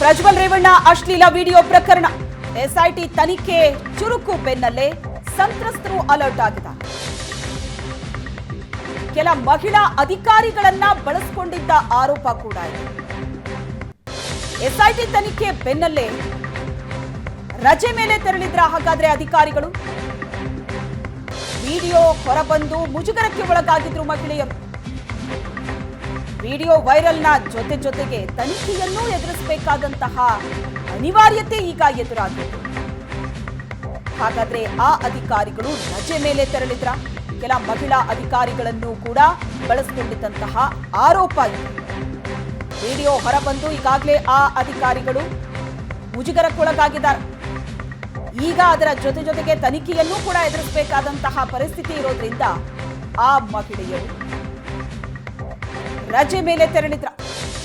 ಪ್ರಜ್ವಲ್ ರೇವಣ್ಣ, ಅಶ್ಲೀಲ ವಿಡಿಯೋ ಪ್ರಕರಣ. ಎಸ್ಐಟಿ ತನಿಖೆ ಚುರುಕು ಬೆನ್ನಲ್ಲೇ ಸಂತ್ರಸ್ತರು ಅಲರ್ಟ್ ಆಗಿದ್ದಾರೆ. ಕೆಲ ಮಹಿಳಾ ಅಧಿಕಾರಿಗಳನ್ನ ಬಳಸಿಕೊಂಡಿದ್ದ ಆರೋಪ ಕೂಡ ಇದೆ. ಎಸ್ಐಟಿ ತನಿಖೆ ಬೆನ್ನಲ್ಲೇ ರಜೆ ಮೇಲೆ ತೆರಳಿದ್ರ ಹಾಗಾದ್ರೆ ಅಧಿಕಾರಿಗಳು? ವಿಡಿಯೋ ಹೊರಬಂದು ಮುಜುಗರಕ್ಕೆ ಒಳಗಾಗಿದ್ರು ಮಹಿಳೆಯರು. ವಿಡಿಯೋ ವೈರಲ್ನ ಜೊತೆ ಜೊತೆಗೆ ತನಿಖೆಯನ್ನೂ ಎದುರಿಸಬೇಕಾದಂತಹ ಅನಿವಾರ್ಯತೆ ಈಗ ಎದುರಾಗಿತ್ತು ಹಾಗಾದ್ರೆ ಆ ಅಧಿಕಾರಿಗಳು ರಜೆ ಮೇಲೆ ತೆರಳಿದ್ರ? ಕೆಲ ಮಹಿಳಾ ಅಧಿಕಾರಿಗಳನ್ನು ಕೂಡ ಬಳಸಿಕೊಂಡಿದ್ದಂತಹ ಆರೋಪ ಇದೆ. ವಿಡಿಯೋ ಹೊರಬಂದು ಈಗಾಗಲೇ ಆ ಅಧಿಕಾರಿಗಳು ಮುಜುಗರಕ್ಕೊಳಗಾಗಿದ್ದಾರೆ. ಈಗ ಅದರ ಜೊತೆ ಜೊತೆಗೆ ತನಿಖೆಯನ್ನೂ ಕೂಡ ಎದುರಿಸಬೇಕಾದಂತಹ ಪರಿಸ್ಥಿತಿ ಇರೋದ್ರಿಂದ ಆ ಮಹಿಳೆಯರು ರಜೆ ಮೇಲೆ ತೆರಳಿದ್ರ.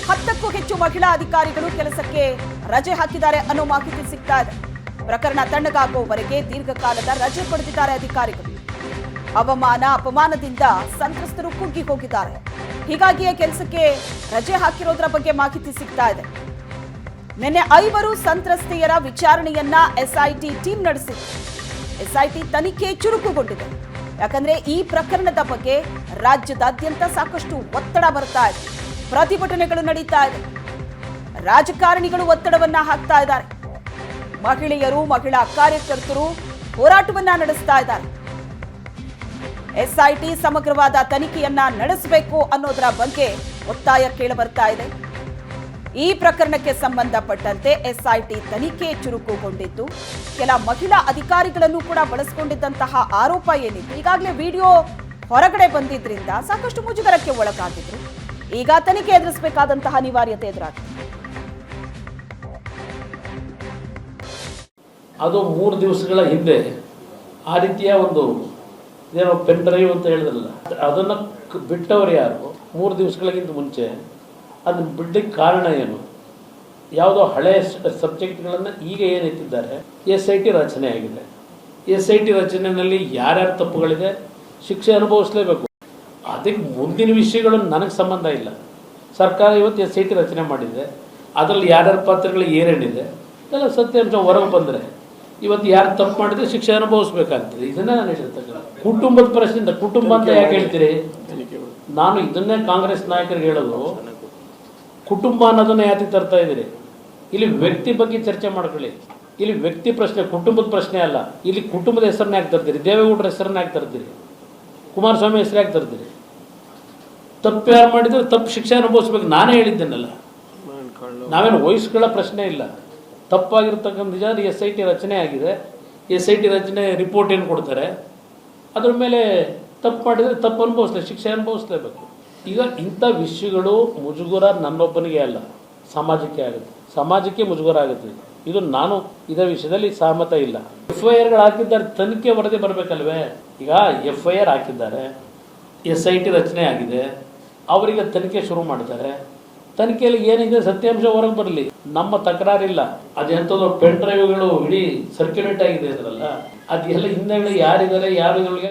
ಹತ್ತಕ್ಕೂ ಹೆಚ್ಚು ಮಹಿಳಾ ಅಧಿಕಾರಿಗಳು ಕೆಲಸಕ್ಕೆ ರಜೆ ಹಾಕಿದ್ದಾರೆ ಅನ್ನೋ ಮಾಹಿತಿ ಸಿಗ್ತಾ ಇದೆ. ಪ್ರಕರಣ ತಣ್ಣಗಾಗುವವರೆಗೆ ದೀರ್ಘಕಾಲದ ರಜೆ ಪಡೆದಿದ್ದಾರೆ ಅಧಿಕಾರಿಗಳು. ಅವಮಾನ, ಅಪಮಾನದಿಂದ ಸಂತ್ರಸ್ತರು ಕುಗ್ಗಿ ಹೋಗಿದ್ದಾರೆ. ಹೀಗಾಗಿಯೇ ಕೆಲಸಕ್ಕೆ ರಜೆ ಹಾಕಿರೋದ್ರ ಬಗ್ಗೆ ಮಾಹಿತಿ ಸಿಗ್ತಾ ಇದೆ. ನಿನ್ನೆ ಐವರು ಸಂತ್ರಸ್ತೆಯರ ವಿಚಾರಣೆಯನ್ನ ಎಸ್ಐಟಿ ಟೀಮ್ ನಡೆಸಿತ್ತು ಎಸ್ಐಟಿ ತನಿಖೆ ಚುರುಕುಗೊಂಡಿದೆ. ಯಾಕಂದ್ರೆ ಈ ಪ್ರಕರಣದ ಬಗ್ಗೆ ರಾಜ್ಯದಾದ್ಯಂತ ಸಾಕಷ್ಟು ಒತ್ತಡ ಬರ್ತಾ ಇದೆ. ಪ್ರತಿಭಟನೆಗಳು ನಡೀತಾ ಇದೆ. ರಾಜಕಾರಣಿಗಳು ಒತ್ತಡವನ್ನ ಹಾಕ್ತಾ ಇದ್ದಾರೆ. ಮಹಿಳೆಯರು, ಮಹಿಳಾ ಕಾರ್ಯಕರ್ತರು ಹೋರಾಟವನ್ನ ನಡೆಸ್ತಾ ಇದ್ದಾರೆ. ಎಸ್ಐಟಿ ಸಮಗ್ರವಾದ ತನಿಖೆಯನ್ನ ನಡೆಸಬೇಕು ಅನ್ನೋದರ ಬಗ್ಗೆ ಒತ್ತಾಯ ಕೇಳಬರ್ತಾ ಇದೆ. ಈ ಪ್ರಕರಣಕ್ಕೆ ಸಂಬಂಧಪಟ್ಟಂತೆ ಎಸ್ಐಟಿ ತನಿಖೆ ಚುರುಕುಗೊಂಡಿದ್ದು, ಕೆಲ ಮಹಿಳಾ ಅಧಿಕಾರಿಗಳನ್ನು ಕೂಡ ಬಳಸಿಕೊಂಡಿದ್ದಂತಹ ಆರೋಪ ಏನಿತ್ತು, ಈಗಾಗಲೇ ವಿಡಿಯೋ ಹೊರಗಡೆ ಬಂದಿದ್ರಿಂದ ಸಾಕಷ್ಟು ಮುಜುಗರಕ್ಕೆ ಒಳಗಾಗಿದ್ರು. ಈಗ ತನಿಖೆ ಎದುರಿಸಬೇಕಾದಂತಹ ಅನಿವಾರ್ಯತೆ ಎದುರಾಗಿದೆ. ಅದು ಮೂರು ದಿವಸಗಳ ಹಿಂದೆ ಆ ರೀತಿಯ ಒಂದು ಏನೋ ಪೆನ್ ಡ್ರೈವ್ ಅಂತ ಹೇಳಿದ್ರಲ್ಲ, ಅದನ್ನು ಬಿಟ್ಟವರು ಯಾರು? ಮೂರು ದಿವಸಗಳಿಗಿಂತ ಮುಂಚೆ ಅದನ್ನು ಬಿಡ್ಲಿಕ್ಕೆ ಕಾರಣ ಏನು? ಯಾವುದೋ ಹಳೆಯ ಸಬ್ಜೆಕ್ಟ್ಗಳನ್ನು ಈಗ ಏನಿತ್ತಿದ್ದಾರೆ ಎಸ್ ಐ ಟಿ ರಚನೆ ಆಗಿದೆ. ಎಸ್ ಐ ಟಿ ರಚನೆಯಲ್ಲಿ ಯಾರ್ಯಾರು ತಪ್ಪುಗಳಿದೆ? ಶಿಕ್ಷೆ ಅನುಭವಿಸಲೇಬೇಕು. ಅದಕ್ಕೆ ಮುಂದಿನ ವಿಷಯಗಳು ನನಗೆ ಸಂಬಂಧ ಇಲ್ಲ. ಸರ್ಕಾರ ಇವತ್ತು ಎಸ್ ಐ ಟಿ ರಚನೆ ಮಾಡಿದೆ. ಅದರಲ್ಲಿ ಯಾರ್ಯಾರ ಪಾತ್ರಗಳು ಏನೇನಿದೆ? ಎಲ್ಲ ಸತ್ಯಾಂಶ ಹೊರಗೆ ಬಂದರೆ. ಇವತ್ತು ಯಾರು ತಪ್ಪು ಮಾಡಿದ್ರೆ ಶಿಕ್ಷೆ ಅನುಭವಿಸ್ಬೇಕಾಗ್ತದೆ. ಇದನ್ನೇ ನಾನು ಹೇಳಿರ್ತಕ್ಕಂಥ ಕುಟುಂಬದ ಪ್ರಶ್ನೆಯಿಂದ ಕುಟುಂಬ ಅಂತ ಯಾಕೆ ಹೇಳ್ತೀರಿ? ನಾನು ಇದನ್ನೇ ಕಾಂಗ್ರೆಸ್ ನಾಯಕರಿಗೆ ಹೇಳೋದು. ಕುಟುಂಬ ಅನ್ನೋದನ್ನ ಯಾತಿ ತರ್ತಾ ಇದ್ದೀರಿ? ಇಲ್ಲಿ ವ್ಯಕ್ತಿ ಬಗ್ಗೆ ಚರ್ಚೆ ಮಾಡ್ಕೊಳ್ಳಿ. ಇಲ್ಲಿ ವ್ಯಕ್ತಿ ಪ್ರಶ್ನೆ, ಕುಟುಂಬದ ಪ್ರಶ್ನೆ ಅಲ್ಲ. ಇಲ್ಲಿ ಕುಟುಂಬದ ಹೆಸರನ್ನ ಯಾಕೆ ತರ್ತೀರಿ? ದೇವೇಗೌಡರ ಹೆಸರನ್ನ ಯಾಕೆ ತರ್ತೀರಿ? ಕುಮಾರಸ್ವಾಮಿ ಹೆಸರು ಯಾಕೆ ತರ್ತೀರಿ? ತಪ್ಪು ಯಾರು ಮಾಡಿದ್ರೆ ತಪ್ಪು ಶಿಕ್ಷೆ ಅನುಭವಿಸ್ಬೇಕು. ನಾನೇ ಹೇಳಿದ್ದೇನಲ್ಲ. ನಾವೇನು ವಯಸ್ಸುಗಳ ಪ್ರಶ್ನೆ ಇಲ್ಲ. ತಪ್ಪಾಗಿರ್ತಕ್ಕಂಥ ನಿಜ ಎಸ್ ಐ ಟಿ ರಚನೆ ಆಗಿದೆ. ಎಸ್ ಐ ಟಿ ರಚನೆ ರಿಪೋರ್ಟ್ ಏನು ಕೊಡ್ತಾರೆ? ಅದ್ರ ಮೇಲೆ ತಪ್ಪು ಮಾಡಿದರೆ ತಪ್ಪು ಅನುಭವಿಸ್ಲೇ, ಶಿಕ್ಷೆ ಅನುಭವಿಸ್ಲೇಬೇಕು. ಈಗ ಇಂಥ ವಿಷಯಗಳು ಮುಜುಗುರ ನನ್ನೊಬ್ಬನಿಗೆ ಅಲ್ಲ, ಸಮಾಜಕ್ಕೆ ಆಗುತ್ತೆ. ಸಮಾಜಕ್ಕೆ ಮುಜುಗರ ಆಗುತ್ತೆ. ಇದು ನಾನು ಇದರ ವಿಷಯದಲ್ಲಿ ಸಹಮತ ಇಲ್ಲ. ಎಫ್ ಐ ಆರ್ಗಳು ಹಾಕಿದ್ದಾರೆ, ತನಿಖೆ ವರದಿ ಬರಬೇಕಲ್ವೇ? ಈಗ ಎಫ್ ಐ ಆರ್ ಹಾಕಿದ್ದಾರೆ ಎಸ್ ಐ ಟಿ ರಚನೆ ಆಗಿದೆ, ಅವರಿಗೆ ತನಿಖೆ ಶುರು ಮಾಡ್ತಾರೆ ತನಿಖೆಯಲ್ಲಿ ಏನಿದೆ, ಸತ್ಯಾಂಶ ಹೊರಗೆ ಬರಲಿ. ನಮ್ಮ ತಕರಾರಿಲ್ಲ. ಅದೆಂಥದ್ದು ಪೆನ್ ಡ್ರೈವ್ಗಳು, ಇಡೀ ಸರ್ಕ್ಯುಲೇಟ್ ಆಗಿದೆ ಅದರಲ್ಲ, ಅದೆಲ್ಲ ಹಿಂದೆ ಯಾರಿದ್ದಾರೆ ಯಾರುಗಳಿಗೆ